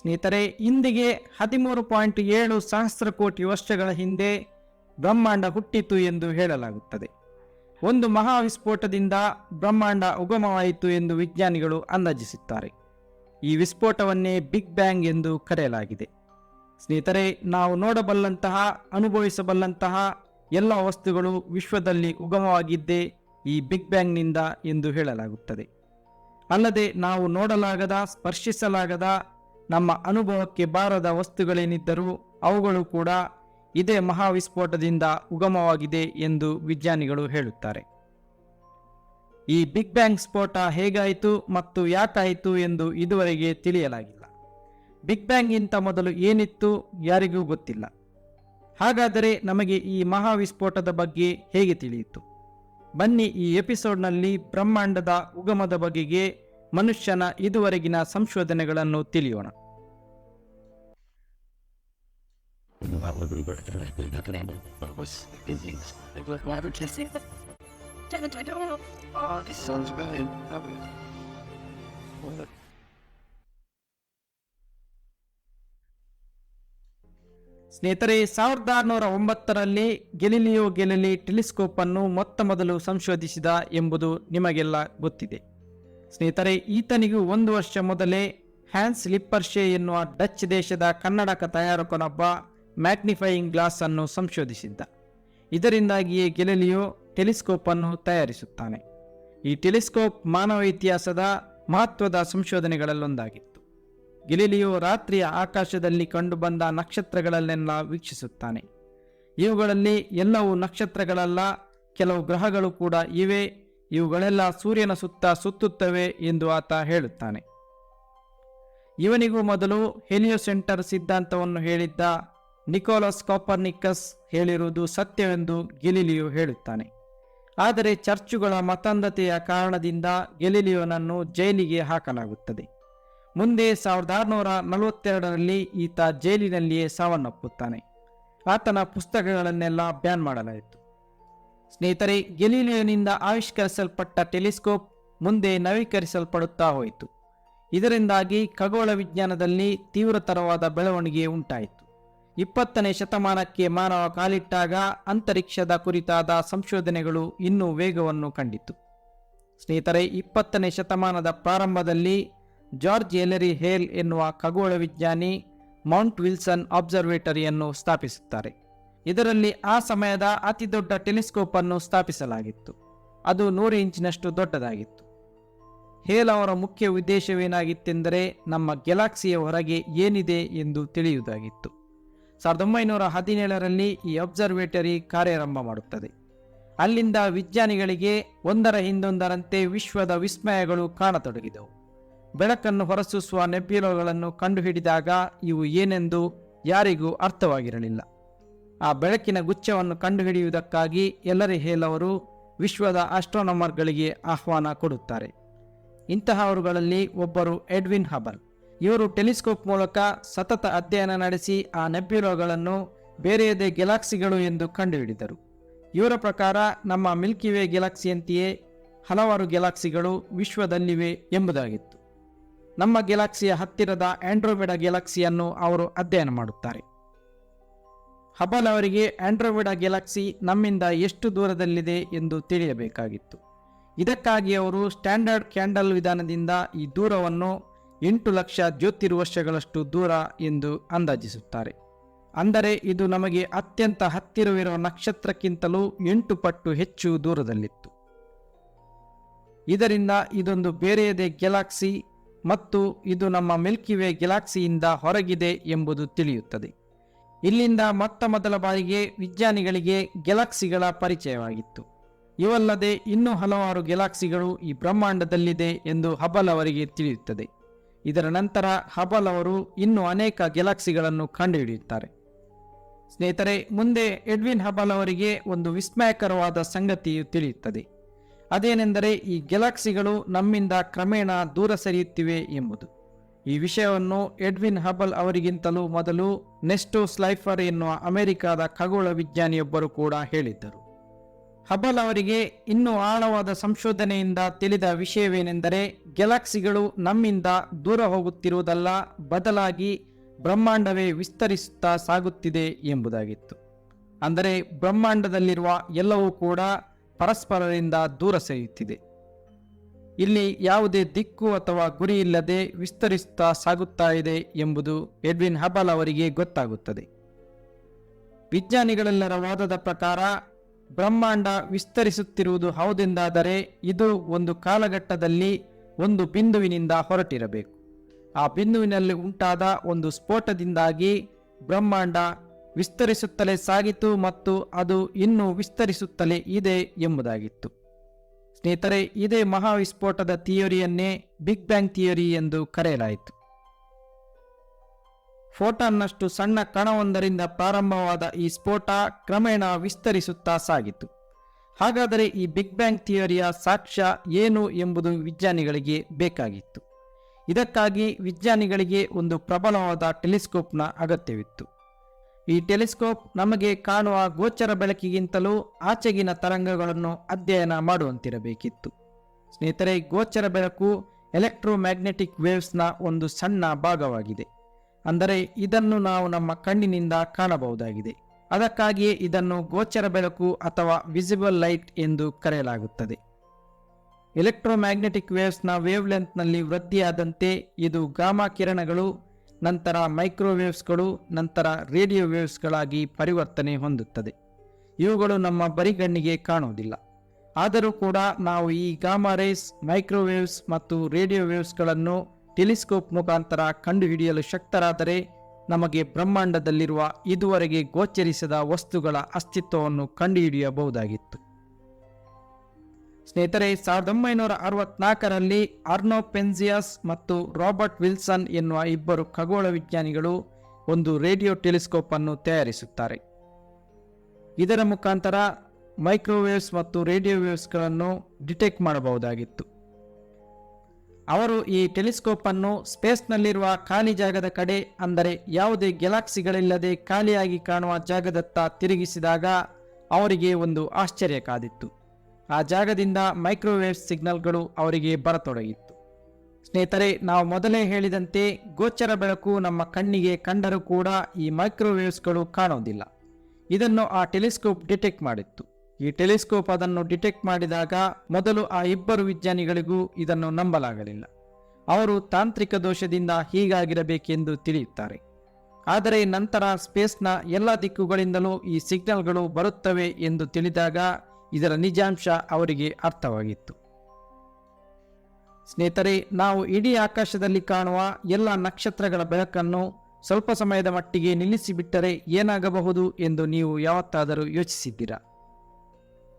ಸ್ನೇಹಿತರೆ, ಇಂದಿಗೆ ಹದಿಮೂರು ಪಾಯಿಂಟ್ ಏಳು ಸಹಸ್ರ ಕೋಟಿ ವರ್ಷಗಳ ಹಿಂದೆ ಬ್ರಹ್ಮಾಂಡ ಹುಟ್ಟಿತು ಎಂದು ಹೇಳಲಾಗುತ್ತದೆ. ಒಂದು ಮಹಾವಿಸ್ಫೋಟದಿಂದ ಬ್ರಹ್ಮಾಂಡ ಉಗಮವಾಯಿತು ಎಂದು ವಿಜ್ಞಾನಿಗಳು ಅಂದಾಜಿಸುತ್ತಾರೆ. ಈ ವಿಸ್ಫೋಟವನ್ನೇ ಬಿಗ್ ಬ್ಯಾಂಗ್ ಎಂದು ಕರೆಯಲಾಗಿದೆ. ಸ್ನೇಹಿತರೆ, ನಾವು ನೋಡಬಲ್ಲಂತಹ, ಅನುಭವಿಸಬಲ್ಲಂತಹ ಎಲ್ಲ ವಸ್ತುಗಳು ವಿಶ್ವದಲ್ಲಿ ಉಗಮವಾಗಿದ್ದೇ ಈ ಬಿಗ್ ಬ್ಯಾಂಗ್ನಿಂದ ಎಂದು ಹೇಳಲಾಗುತ್ತದೆ. ಅಲ್ಲದೆ, ನಾವು ನೋಡಲಾಗದ, ಸ್ಪರ್ಶಿಸಲಾಗದ ನಮ್ಮ ಅನುಭವಕ್ಕೆ ಬಾರದ ವಸ್ತುಗಳೇನಿದ್ದರೂ ಅವುಗಳು ಕೂಡ ಇದೇ ಮಹಾವಿಸ್ಫೋಟದಿಂದ ಉಗಮವಾಗಿದೆ ಎಂದು ವಿಜ್ಞಾನಿಗಳು ಹೇಳುತ್ತಾರೆ. ಈ ಬಿಗ್ ಬ್ಯಾಂಗ್ ಸ್ಫೋಟ ಹೇಗಾಯಿತು ಮತ್ತು ಯಾಕಾಯಿತು ಎಂದು ಇದುವರೆಗೆ ತಿಳಿಯಲಾಗಿಲ್ಲ. ಬಿಗ್ ಬ್ಯಾಂಗ್ಗಿಂತ ಮೊದಲು ಏನಿತ್ತು ಯಾರಿಗೂ ಗೊತ್ತಿಲ್ಲ. ಹಾಗಾದರೆ ನಮಗೆ ಈ ಮಹಾವಿಸ್ಫೋಟದ ಬಗ್ಗೆ ಹೇಗೆ ತಿಳಿಯಿತು? ಬನ್ನಿ ಈ ಎಪಿಸೋಡ್ನಲ್ಲಿ ಬ್ರಹ್ಮಾಂಡದ ಉಗಮದ ಬಗೆಗೆ ಮನುಷ್ಯನ ಇದುವರೆಗಿನ ಸಂಶೋಧನೆಗಳನ್ನು ತಿಳಿಯೋಣ? ಸ್ನೇಹಿತರೆ, ಸಾವಿರದ ಆರುನೂರ ಒಂಬತ್ತರಲ್ಲಿ ಗೆಲಿಲಿಯೋ ಗೆಲಿಲಿ ಟೆಲಿಸ್ಕೋಪ್ ಅನ್ನು ಮೊತ್ತ ಮೊದಲು ಸಂಶೋಧಿಸಿದ ಎಂಬುದು ನಿಮಗೆಲ್ಲ ಗೊತ್ತಿದೆ ಸ್ನೇಹಿತರೆ, ಈತನಿಗೂ ಒಂದು ವರ್ಷ ಮೊದಲೇ ಹ್ಯಾನ್ಸ್ ಲಿಪ್ಪರ್ಶೆ ಎನ್ನುವ ಡಚ್ ದೇಶದ ಕನ್ನಡಕ ತಯಾರಕನೊಬ್ಬ ಮ್ಯಾಗ್ನಿಫೈಯಿಂಗ್ ಗ್ಲಾಸ್ ಅನ್ನು ಸಂಶೋಧಿಸಿದ್ದ. ಇದರಿಂದಾಗಿಯೇ ಗೆಲಿಲಿಯೋ ಟೆಲಿಸ್ಕೋಪ್ ಅನ್ನು ತಯಾರಿಸುತ್ತಾನೆ. ಈ ಟೆಲಿಸ್ಕೋಪ್ ಮಾನವ ಇತಿಹಾಸದ ಮಹತ್ವದ ಸಂಶೋಧನೆಗಳಲ್ಲೊಂದಾಗಿತ್ತು. ಗೆಲಿಲಿಯೋ ರಾತ್ರಿಯ ಆಕಾಶದಲ್ಲಿ ಕಂಡುಬಂದ ನಕ್ಷತ್ರಗಳಲ್ಲೆಲ್ಲ ವೀಕ್ಷಿಸುತ್ತಾನೆ. ಇವುಗಳಲ್ಲಿ ಎಲ್ಲವೂ ನಕ್ಷತ್ರಗಳಲ್ಲ, ಕೆಲವು ಗ್ರಹಗಳು ಕೂಡ ಇವೆ. ಇವುಗಳೆಲ್ಲ ಸೂರ್ಯನ ಸುತ್ತ ಸುತ್ತುತ್ತವೆ ಎಂದು ಆತ ಹೇಳುತ್ತಾನೆ. ಇವನಿಗೂ ಮೊದಲು ಹೆಲಿಯೋಸೆಂಟರ್ ಸಿದ್ಧಾಂತವನ್ನು ಹೇಳಿದ್ದ ನಿಕೋಲಸ್ ಕಾಪರ್ನಿಕಸ್ ಹೇಳಿರುವುದು ಸತ್ಯವೆಂದು ಗೆಲಿಲಿಯೋ ಹೇಳುತ್ತಾನೆ. ಆದರೆ ಚರ್ಚುಗಳ ಮತಾಂಧತೆಯ ಕಾರಣದಿಂದ ಗೆಲಿಲಿಯೋನನ್ನು ಜೈಲಿಗೆ ಹಾಕಲಾಗುತ್ತದೆ. ಮುಂದೆ ಸಾವಿರದ ಆರುನೂರ ನಲವತ್ತೆರಡರಲ್ಲಿ ಈತ ಜೈಲಿನಲ್ಲಿಯೇ ಸಾವನ್ನಪ್ಪುತ್ತಾನೆ. ಆತನ ಪುಸ್ತಕಗಳನ್ನೆಲ್ಲ ಬ್ಯಾನ್ ಮಾಡಲಾಯಿತು. ಸ್ನೇಹಿತರೆ, ಗೆಲೀಲಿಯೋನಿಂದ ಆವಿಷ್ಕರಿಸಲ್ಪಟ್ಟ ಟೆಲಿಸ್ಕೋಪ್ ಮುಂದೆ ನವೀಕರಿಸಲ್ಪಡುತ್ತಾ ಹೋಯಿತು. ಇದರಿಂದಾಗಿ ಖಗೋಳ ವಿಜ್ಞಾನದಲ್ಲಿ ತೀವ್ರತರವಾದ ಬೆಳವಣಿಗೆ ಉಂಟಾಯಿತು. ಇಪ್ಪತ್ತನೇ ಶತಮಾನಕ್ಕೆ ಮಾನವ ಕಾಲಿಟ್ಟಾಗ ಅಂತರಿಕ್ಷದ ಕುರಿತಾದ ಸಂಶೋಧನೆಗಳು ಇನ್ನೂ ವೇಗವನ್ನು ಕಂಡಿತು. ಸ್ನೇಹಿತರೆ, ಇಪ್ಪತ್ತನೇ ಶತಮಾನದ ಪ್ರಾರಂಭದಲ್ಲಿ ಜಾರ್ಜ್ ಎಲರಿ ಹೇಲ್ ಎನ್ನುವ ಖಗೋಳ ವಿಜ್ಞಾನಿ ಮೌಂಟ್ ವಿಲ್ಸನ್ ಅಬ್ಸರ್ವೇಟರಿಯನ್ನು ಸ್ಥಾಪಿಸುತ್ತಾರೆ. ಇದರಲ್ಲಿ ಆ ಸಮಯದ ಅತಿ ದೊಡ್ಡ ಟೆಲಿಸ್ಕೋಪ್ ಅನ್ನು ಸ್ಥಾಪಿಸಲಾಗಿತ್ತು. ಅದು ನೂರು ಇಂಚಿನಷ್ಟು ದೊಡ್ಡದಾಗಿತ್ತು. ಹೇಲ್ ಅವರ ಮುಖ್ಯ ಉದ್ದೇಶವೇನಾಗಿತ್ತೆಂದರೆ ನಮ್ಮ ಗೆಲಾಕ್ಸಿಯ ಹೊರಗೆ ಏನಿದೆ ಎಂದು ತಿಳಿಯುವುದಾಗಿತ್ತು. ಸಾವಿರದ ಒಂಬೈನೂರ ಹದಿನೇಳರಲ್ಲಿ ಈ ಅಬ್ಸರ್ವೇಟರಿ ಕಾರ್ಯಾರಂಭ ಮಾಡುತ್ತದೆ. ಅಲ್ಲಿಂದ ವಿಜ್ಞಾನಿಗಳಿಗೆ ಒಂದರ ಹಿಂದೊಂದರಂತೆ ವಿಶ್ವದ ವಿಸ್ಮಯಗಳು ಕಾಣತೊಡಗಿದವು. ಬೆಳಕನ್ನು ಹೊರಸೂಸುವ ನೆಬ್ಯುಲೋಗಳನ್ನು ಕಂಡುಹಿಡಿದಾಗ ಇವು ಏನೆಂದು ಯಾರಿಗೂ ಅರ್ಥವಾಗಿರಲಿಲ್ಲ. ಆ ಬೆಳಕಿನ ಗುಚ್ಛವನ್ನು ಕಂಡುಹಿಡಿಯುವುದಕ್ಕಾಗಿ ಎಲ್ಲರಿ ಹೇಲವರು ವಿಶ್ವದ ಆಸ್ಟ್ರೋನಮರ್ಗಳಿಗೆ ಆಹ್ವಾನ ಕೊಡುತ್ತಾರೆ. ಇಂತಹವರುಗಳಲ್ಲಿ ಒಬ್ಬರು ಎಡ್ವಿನ್ ಹಬಲ್. ಇವರು ಟೆಲಿಸ್ಕೋಪ್ ಮೂಲಕ ಸತತ ಅಧ್ಯಯನ ನಡೆಸಿ ಆ ನೆಬ್ಯುಲೋಗಳನ್ನು ಬೇರೆಯದೇ ಗೆಲಾಕ್ಸಿಗಳು ಎಂದು ಕಂಡುಹಿಡಿದರು. ಇವರ ಪ್ರಕಾರ ನಮ್ಮ ಮಿಲ್ಕಿ ವೇ ಗೆಲಾಕ್ಸಿಯಂತೆಯೇ ಹಲವಾರು ಗೆಲಾಕ್ಸಿಗಳು ವಿಶ್ವದಲ್ಲಿವೆ ಎಂಬುದಾಗಿತ್ತು. ನಮ್ಮ ಗೆಲಾಕ್ಸಿಯ ಹತ್ತಿರದ ಆಂಡ್ರೋಮೆಡಾ ಗೆಲಾಕ್ಸಿಯನ್ನು ಅವರು ಅಧ್ಯಯನ ಮಾಡುತ್ತಾರೆ. ಹಬಲ್ ಅವರಿಗೆ ಆಂಡ್ರೋಮೆಡಾ ಗ್ಯಾಲಕ್ಸಿ ನಮ್ಮಿಂದ ಎಷ್ಟು ದೂರದಲ್ಲಿದೆ ಎಂದು ತಿಳಿಯಬೇಕಾಗಿತ್ತು. ಇದಕ್ಕಾಗಿ ಅವರು ಸ್ಟ್ಯಾಂಡರ್ಡ್ ಕ್ಯಾಂಡಲ್ ವಿಧಾನದಿಂದ ಈ ದೂರವನ್ನು ಎಂಟು ಲಕ್ಷ ಜ್ಯೋತಿರ್ವರ್ಷಗಳಷ್ಟು ದೂರ ಎಂದು ಅಂದಾಜಿಸುತ್ತಾರೆ. ಅಂದರೆ ಇದು ನಮಗೆ ಅತ್ಯಂತ ಹತ್ತಿರವಿರುವ ನಕ್ಷತ್ರಕ್ಕಿಂತಲೂ ಎಂಟು ಪಟ್ಟು ಹೆಚ್ಚು ದೂರದಲ್ಲಿತ್ತು. ಇದರಿಂದ ಇದೊಂದು ಬೇರೆಯದೇ ಗ್ಯಾಲಾಕ್ಸಿ ಮತ್ತು ಇದು ನಮ್ಮ ಮಿಲ್ಕಿವೇ ಗ್ಯಾಲಾಕ್ಸಿಯಿಂದ ಹೊರಗಿದೆ ಎಂಬುದು ತಿಳಿಯುತ್ತದೆ. ಇಲ್ಲಿಂದ ಮೊತ್ತ ಮೊದಲ ಬಾರಿಗೆ ವಿಜ್ಞಾನಿಗಳಿಗೆ ಗೆಲಾಕ್ಸಿಗಳ ಪರಿಚಯವಾಗಿತ್ತು. ಇವಲ್ಲದೆ ಇನ್ನೂ ಹಲವಾರು ಗೆಲಾಕ್ಸಿಗಳು ಈ ಬ್ರಹ್ಮಾಂಡದಲ್ಲಿದೆ ಎಂದು ಹಬಲ್ ಅವರಿಗೆ ತಿಳಿಯುತ್ತದೆ. ಇದರ ನಂತರ ಹಬಲ್ ಅವರು ಇನ್ನೂ ಅನೇಕ ಗೆಲಾಕ್ಸಿಗಳನ್ನು ಕಂಡುಹಿಡಿಯುತ್ತಾರೆ. ಸ್ನೇಹಿತರೆ, ಮುಂದೆ ಎಡ್ವಿನ್ ಹಬಲ್ ಅವರಿಗೆ ಒಂದು ವಿಸ್ಮಯಕರವಾದ ಸಂಗತಿಯು ತಿಳಿಯುತ್ತದೆ. ಅದೇನೆಂದರೆ ಈ ಗೆಲಾಕ್ಸಿಗಳು ನಮ್ಮಿಂದ ಕ್ರಮೇಣ ದೂರ ಸರಿಯುತ್ತಿವೆ ಎಂಬುದು. ಈ ವಿಷಯವನ್ನು ಎಡ್ವಿನ್ ಹಬಲ್ ಅವರಿಗಿಂತಲೂ ಮೊದಲು ನೆಸ್ಟೋ ಸ್ಲೈಫರ್ ಎನ್ನುವ ಅಮೆರಿಕಾದ ಖಗೋಳ ವಿಜ್ಞಾನಿಯೊಬ್ಬರು ಕೂಡ ಹೇಳಿದ್ದರು. ಹಬಲ್ ಅವರಿಗೆ ಇನ್ನೂ ಆಳವಾದ ಸಂಶೋಧನೆಯಿಂದ ತಿಳಿದ ವಿಷಯವೇನೆಂದರೆ ಗ್ಯಾಲಕ್ಸಿಗಳು ನಮ್ಮಿಂದ ದೂರ ಹೋಗುತ್ತಿರುವುದಲ್ಲ, ಬದಲಾಗಿ ಬ್ರಹ್ಮಾಂಡವೇ ವಿಸ್ತರಿಸುತ್ತಾ ಸಾಗುತ್ತಿದೆ ಎಂಬುದಾಗಿತ್ತು. ಅಂದರೆ ಬ್ರಹ್ಮಾಂಡದಲ್ಲಿರುವ ಎಲ್ಲವೂ ಕೂಡ ಪರಸ್ಪರರಿಂದ ದೂರ ಸರಿಯುತ್ತಿದೆ. ಇಲ್ಲಿ ಯಾವುದೇ ದಿಕ್ಕು ಅಥವಾ ಗುರಿ ಇಲ್ಲದೆ ವಿಸ್ತರಿಸುತ್ತಾ ಸಾಗುತ್ತಾ ಇದೆ ಎಂಬುದು ಎಡ್ವಿನ್ ಹಬಲ್ ಅವರಿಗೆ ಗೊತ್ತಾಗುತ್ತದೆ. ವಿಜ್ಞಾನಿಗಳೆಲ್ಲರ ವಾದದ ಪ್ರಕಾರ ಬ್ರಹ್ಮಾಂಡ ವಿಸ್ತರಿಸುತ್ತಿರುವುದು ಹೌದೆಂದಾದರೆ ಇದು ಒಂದು ಕಾಲಘಟ್ಟದಲ್ಲಿ ಒಂದು ಬಿಂದುವಿನಿಂದ ಹೊರಟಿರಬೇಕು. ಆ ಬಿಂದುವಿನಲ್ಲಿ ಉಂಟಾದ ಒಂದು ಸ್ಫೋಟದಿಂದಾಗಿ ಬ್ರಹ್ಮಾಂಡ ವಿಸ್ತರಿಸುತ್ತಲೇ ಸಾಗಿತು ಮತ್ತು ಅದು ಇನ್ನೂ ವಿಸ್ತರಿಸುತ್ತಲೇ ಇದೆ ಎಂಬುದಾಗಿತ್ತು. ಸ್ನೇಹಿತರೆ, ಇದೇ ಮಹಾವಿಸ್ಫೋಟದ ಥಿಯರಿಯನ್ನೇ ಬಿಗ್ ಬ್ಯಾಂಗ್ ಥಿಯರಿ ಎಂದು ಕರೆಯಲಾಯಿತು. ಫೋಟಾನ್ನಷ್ಟು ಸಣ್ಣ ಕಣವೊಂದರಿಂದ ಪ್ರಾರಂಭವಾದ ಈ ಸ್ಫೋಟ ಕ್ರಮೇಣ ವಿಸ್ತರಿಸುತ್ತಾ ಸಾಗಿತು. ಹಾಗಾದರೆ ಈ ಬಿಗ್ ಬ್ಯಾಂಗ್ ಥಿಯರಿಯ ಸಾಕ್ಷ್ಯ ಏನು ಎಂಬುದು ವಿಜ್ಞಾನಿಗಳಿಗೆ ಬೇಕಾಗಿತ್ತು. ಇದಕ್ಕಾಗಿ ವಿಜ್ಞಾನಿಗಳಿಗೆ ಒಂದು ಪ್ರಬಲವಾದ ಟೆಲಿಸ್ಕೋಪ್ನ ಅಗತ್ಯವಿತ್ತು. ಈ ಟೆಲಿಸ್ಕೋಪ್ ನಮಗೆ ಕಾಣುವ ಗೋಚರ ಬೆಳಕಿಗಿಂತಲೂ ಆಚೆಗಿನ ತರಂಗಗಳನ್ನು ಅಧ್ಯಯನ ಮಾಡುವಂತಿರಬೇಕಿತ್ತು. ಸ್ನೇಹಿತರೆ ಗೋಚರ ಬೆಳಕು ಎಲೆಕ್ಟ್ರೋಮ್ಯಾಗ್ನೆಟಿಕ್ ವೇವ್ಸ್ನ ಒಂದು ಸಣ್ಣ ಭಾಗವಾಗಿದೆ. ಅಂದರೆ ಇದನ್ನು ನಾವು ನಮ್ಮ ಕಣ್ಣಿನಿಂದ ಕಾಣಬಹುದಾಗಿದೆ. ಅದಕ್ಕಾಗಿಯೇ ಇದನ್ನು ಗೋಚರ ಬೆಳಕು ಅಥವಾ ವಿಸಿಬಲ್ ಲೈಟ್ ಎಂದು ಕರೆಯಲಾಗುತ್ತದೆ. ಎಲೆಕ್ಟ್ರೋಮ್ಯಾಗ್ನೆಟಿಕ್ ವೇವ್ಸ್ನ ವೇವ್ ಲೆಂತ್ನಲ್ಲಿ ವೃದ್ಧಿಯಾದಂತೆ ಇದು ಗಾಮಾ ಕಿರಣಗಳು ನಂತರ ಮೈಕ್ರೋವೇವ್ಸ್ಗಳು, ನಂತರ ರೇಡಿಯೋ ವೇವ್ಸ್ಗಳಾಗಿ ಪರಿವರ್ತನೆ ಹೊಂದುತ್ತದೆ. ಇವುಗಳು ನಮ್ಮ ಬರಿಗಣ್ಣಿಗೆ ಕಾಣುವುದಿಲ್ಲ. ಆದರೂ ಕೂಡ ನಾವು ಈ ಗಾಮಾ ರೇಸ್, ಮೈಕ್ರೋವೇವ್ಸ್ ಮತ್ತು ರೇಡಿಯೋ ವೇವ್ಸ್ಗಳನ್ನು ಟೆಲಿಸ್ಕೋಪ್ ಮುಖಾಂತರ ಕಂಡುಹಿಡಿಯಲು ಶಕ್ತರಾದರೆ ನಮಗೆ ಬ್ರಹ್ಮಾಂಡದಲ್ಲಿರುವ ಇದುವರೆಗೆ ಗೋಚರಿಸದ ವಸ್ತುಗಳ ಅಸ್ತಿತ್ವವನ್ನು ಕಂಡುಹಿಡಿಯಬಹುದಾಗಿತ್ತು. ಸ್ನೇಹಿತರೆ, ಸಾವಿರದ ಒಂಬೈನೂರ ಅರವತ್ನಾಲ್ಕರಲ್ಲಿ ಆರ್ನೋ ಪೆನ್ಸಿಯಸ್ ಮತ್ತು ರಾಬರ್ಟ್ ವಿಲ್ಸನ್ ಎನ್ನುವ ಇಬ್ಬರು ಖಗೋಳ ವಿಜ್ಞಾನಿಗಳು ಒಂದು ರೇಡಿಯೋ ಟೆಲಿಸ್ಕೋಪ್ ಅನ್ನು ತಯಾರಿಸುತ್ತಾರೆ. ಇದರ ಮುಖಾಂತರ ಮೈಕ್ರೋವೇವ್ಸ್ ಮತ್ತು ರೇಡಿಯೋ ವೇವ್ಸ್ಗಳನ್ನು ಡಿಟೆಕ್ಟ್ ಮಾಡಬಹುದಾಗಿತ್ತು. ಅವರು ಈ ಟೆಲಿಸ್ಕೋಪ್ ಅನ್ನು ಸ್ಪೇಸ್ನಲ್ಲಿರುವ ಖಾಲಿ ಜಾಗದ ಕಡೆ, ಅಂದರೆ ಯಾವುದೇ ಗ್ಯಾಲಾಕ್ಸಿಗಳಿಲ್ಲದೆ ಖಾಲಿಯಾಗಿ ಕಾಣುವ ಜಾಗದತ್ತ ತಿರುಗಿಸಿದಾಗ ಅವರಿಗೆ ಒಂದು ಆಶ್ಚರ್ಯ ಕಾದಿತ್ತು. ಆ ಜಾಗದಿಂದ ಮೈಕ್ರೋವೇವ್ ಸಿಗ್ನಲ್ಗಳು ಅವರಿಗೆ ಬರತೊಡಗಿತ್ತು. ಸ್ನೇಹಿತರೆ, ನಾವು ಮೊದಲೇ ಹೇಳಿದಂತೆ ಗೋಚರ ಬೆಳಕು ನಮ್ಮ ಕಣ್ಣಿಗೆ ಕಂಡರೂ ಕೂಡ ಈ ಮೈಕ್ರೋವೇವ್ಸ್ಗಳು ಕಾಣೋದಿಲ್ಲ. ಇದನ್ನು ಆ ಟೆಲಿಸ್ಕೋಪ್ ಡಿಟೆಕ್ಟ್ ಮಾಡಿತ್ತು. ಈ ಟೆಲಿಸ್ಕೋಪ್ ಅದನ್ನು ಡಿಟೆಕ್ಟ್ ಮಾಡಿದಾಗ ಮೊದಲು ಆ ಇಬ್ಬರು ವಿಜ್ಞಾನಿಗಳಿಗೂ ಇದನ್ನು ನಂಬಲಾಗಲಿಲ್ಲ. ಅವರು ತಾಂತ್ರಿಕ ದೋಷದಿಂದ ಹೀಗಾಗಿರಬೇಕೆಂದು ತಿಳಿಯುತ್ತಾರೆ. ಆದರೆ ನಂತರ ಸ್ಪೇಸ್ನ ಎಲ್ಲ ದಿಕ್ಕುಗಳಿಂದಲೂ ಈ ಸಿಗ್ನಲ್ಗಳು ಬರುತ್ತವೆ ಎಂದು ತಿಳಿದಾಗ ಇದರ ನಿಜಾಂಶ ಅವರಿಗೆ ಅರ್ಥವಾಗಿತ್ತು. ಸ್ನೇಹಿತರೆ, ನಾವು ಇಡೀ ಆಕಾಶದಲ್ಲಿ ಕಾಣುವ ಎಲ್ಲ ನಕ್ಷತ್ರಗಳ ಬೆಳಕನ್ನು ಸ್ವಲ್ಪ ಸಮಯದ ಮಟ್ಟಿಗೆ ನಿಲ್ಲಿಸಿಬಿಟ್ಟರೆ ಏನಾಗಬಹುದು ಎಂದು ನೀವು ಯಾವತ್ತಾದರೂ ಯೋಚಿಸಿದ್ದೀರಾ?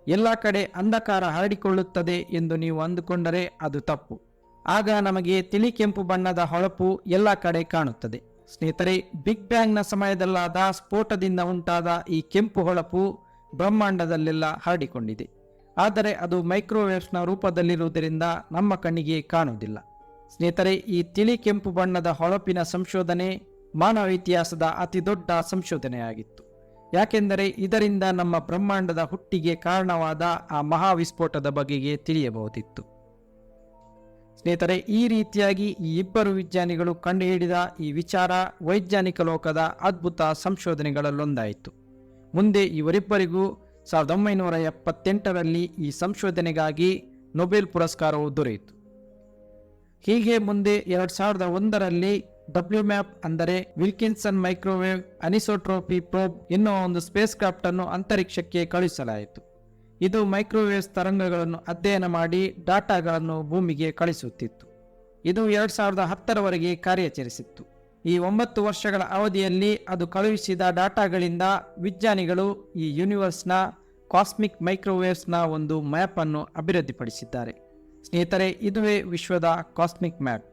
ಎಲ್ಲ ಕಡೆ ಅಂಧಕಾರ ಹರಡಿಕೊಳ್ಳುತ್ತದೆ ಎಂದು ನೀವು ಅಂದುಕೊಂಡರೆ ಅದು ತಪ್ಪು. ಆಗ ನಮಗೆ ತಿಳಿ ಕೆಂಪು ಬಣ್ಣದ ಹೊಳಪು ಎಲ್ಲ ಕಡೆ ಕಾಣುತ್ತದೆ. ಸ್ನೇಹಿತರೆ, ಬಿಗ್ ಬ್ಯಾಂಗ್ನ ಸಮಯದಲ್ಲಾದ ಸ್ಫೋಟದಿಂದ ಉಂಟಾದ ಈ ಕೆಂಪು ಹೊಳಪು ಬ್ರಹ್ಮಾಂಡದಲ್ಲೆಲ್ಲ ಹರಡಿಕೊಂಡಿದೆ. ಆದರೆ ಅದು ಮೈಕ್ರೋವೇವ್ಸ್ನ ರೂಪದಲ್ಲಿರುವುದರಿಂದ ನಮ್ಮ ಕಣ್ಣಿಗೆ ಕಾಣುವುದಿಲ್ಲ. ಸ್ನೇಹಿತರೆ, ಈ ತಿಳಿ ಕೆಂಪು ಬಣ್ಣದ ಹೊಳಪಿನ ಸಂಶೋಧನೆ ಮಾನವ ಇತಿಹಾಸದ ಅತಿದೊಡ್ಡ ಸಂಶೋಧನೆಯಾಗಿತ್ತು. ಯಾಕೆಂದರೆ ಇದರಿಂದ ನಮ್ಮ ಬ್ರಹ್ಮಾಂಡದ ಹುಟ್ಟಿಗೆ ಕಾರಣವಾದ ಆ ಮಹಾವಿಸ್ಫೋಟದ ಬಗೆಗೆ ತಿಳಿಯಬಹುದಿತ್ತು. ಸ್ನೇಹಿತರೆ, ಈ ರೀತಿಯಾಗಿ ಈ ಇಬ್ಬರು ವಿಜ್ಞಾನಿಗಳು ಕಂಡುಹಿಡಿದ ಈ ವಿಚಾರ ವೈಜ್ಞಾನಿಕ ಲೋಕದ ಅದ್ಭುತ ಸಂಶೋಧನೆಗಳಲ್ಲೊಂದಾಯಿತು. ಮುಂದೆ ಇವರಿಬ್ಬರಿಗೂ ಸಾವಿರದ ಒಂಬೈನೂರ ಎಪ್ಪತ್ತೆಂಟರಲ್ಲಿ ಈ ಸಂಶೋಧನೆಗಾಗಿ ನೊಬೆಲ್ ಪುರಸ್ಕಾರವು ದೊರೆಯಿತು. ಹೀಗೆ ಮುಂದೆ ಎರಡು ಸಾವಿರದ ಒಂದರಲ್ಲಿ ಡಬ್ಲ್ಯೂ ಮ್ಯಾಪ್ ಅಂದರೆ ವಿಲ್ಕಿನ್ಸನ್ ಮೈಕ್ರೋವೇವ್ ಅನಿಸೋಟ್ರೋಪಿ ಪ್ರೋಬ್ ಎನ್ನುವ ಒಂದು ಸ್ಪೇಸ್ ಕ್ರಾಫ್ಟ್ ಅನ್ನು ಅಂತರಿಕ್ಷಕ್ಕೆ ಕಳುಹಿಸಲಾಯಿತು. ಇದು ಮೈಕ್ರೋವೇವ್ಸ್ ತರಂಗಗಳನ್ನು ಅಧ್ಯಯನ ಮಾಡಿ ಡಾಟಾಗಳನ್ನು ಭೂಮಿಗೆ ಕಳಿಸುತ್ತಿತ್ತು. ಇದು ಎರಡು ಸಾವಿರದ ಹತ್ತರವರೆಗೆ ಕಾರ್ಯಾಚರಿಸಿತ್ತು. ಈ ಒಂಬತ್ತು ವರ್ಷಗಳ ಅವಧಿಯಲ್ಲಿ ಅದು ಕಳುಹಿಸಿದ ಡಾಟಾಗಳಿಂದ ವಿಜ್ಞಾನಿಗಳು ಈ ಯೂನಿವರ್ಸ್ನ ಕಾಸ್ಮಿಕ್ ಮೈಕ್ರೋವೇವ್ಸ್ನ ಒಂದು ಮ್ಯಾಪ್ ಅನ್ನು ಅಭಿವೃದ್ಧಿಪಡಿಸಿದ್ದಾರೆ. ಸ್ನೇಹಿತರೆ, ಇದುವೇ ವಿಶ್ವದ ಕಾಸ್ಮಿಕ್ ಮ್ಯಾಪ್.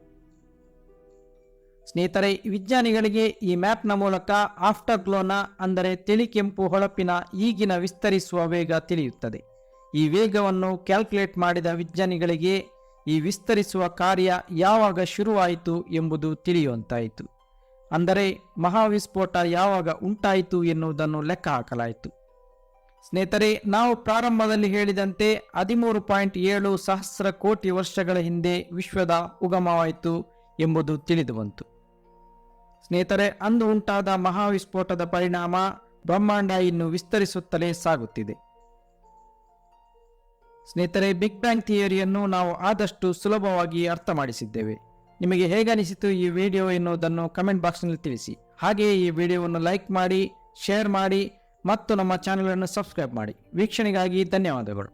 ಸ್ನೇಹಿತರೆ, ವಿಜ್ಞಾನಿಗಳಿಗೆ ಈ ಮ್ಯಾಪ್ನ ಮೂಲಕ ಆಫ್ಟರ್ ಗ್ಲೋನ ಅಂದರೆ ತಿಳಿ ಕೆಂಪು ಹೊಳಪಿನ ಈಗಿನ ವಿಸ್ತರಿಸುವ ವೇಗ ತಿಳಿಯುತ್ತದೆ. ಈ ವೇಗವನ್ನು ಕ್ಯಾಲ್ಕುಲೇಟ್ ಮಾಡಿದ ವಿಜ್ಞಾನಿಗಳಿಗೆ ಈ ವಿಸ್ತರಿಸುವ ಕಾರ್ಯ ಯಾವಾಗ ಶುರುವಾಯಿತು ಎಂಬುದು ತಿಳಿಯುವಂತಾಯಿತು. ಅಂದರೆ ಮಹಾವಿಸ್ಫೋಟ ಯಾವಾಗ ಉಂಟಾಯಿತು ಎನ್ನುವುದನ್ನು ಲೆಕ್ಕ ಹಾಕಲಾಯಿತು. ಸ್ನೇಹಿತರೆ, ನಾವು ಪ್ರಾರಂಭದಲ್ಲಿ ಹೇಳಿದಂತೆ ಹದಿಮೂರು ಪಾಯಿಂಟ್ ಏಳು ಸಹಸ್ರ ಕೋಟಿ ವರ್ಷಗಳ ಹಿಂದೆ ವಿಶ್ವದ ಉಗಮವಾಯಿತು ಎಂಬುದು ತಿಳಿದು ಬಂತು ಸ್ನೇಹಿತರೆ, ಅಂದು ಉಂಟಾದ ಮಹಾವಿಸ್ಫೋಟದ ಪರಿಣಾಮ ಬ್ರಹ್ಮಾಂಡ ಇನ್ನು ವಿಸ್ತರಿಸುತ್ತಲೇ ಸಾಗುತ್ತಿದೆ. ಸ್ನೇಹಿತರೆ, ಬಿಗ್ ಬ್ಯಾಂಗ್ ಥಿಯರಿಯನ್ನು ನಾವು ಆದಷ್ಟು ಸುಲಭವಾಗಿ ಅರ್ಥ ಮಾಡಿಸಿದ್ದೇವೆ ನಿಮಗೆ ಹೇಗೆ ಅನಿಸಿತು ಈ ವಿಡಿಯೋ ಎನ್ನುವುದನ್ನು ಕಮೆಂಟ್ ಬಾಕ್ಸ್ನಲ್ಲಿ ತಿಳಿಸಿ. ಹಾಗೆಯೇ ಈ ವಿಡಿಯೋವನ್ನು ಲೈಕ್ ಮಾಡಿ ಶೇರ್ ಮಾಡಿ, ಮತ್ತು ನಮ್ಮ ಚಾನಲನ್ನು ಸಬ್ಸ್ಕ್ರೈಬ್ ಮಾಡಿ. ವೀಕ್ಷಣೆಗಾಗಿ ಧನ್ಯವಾದಗಳು.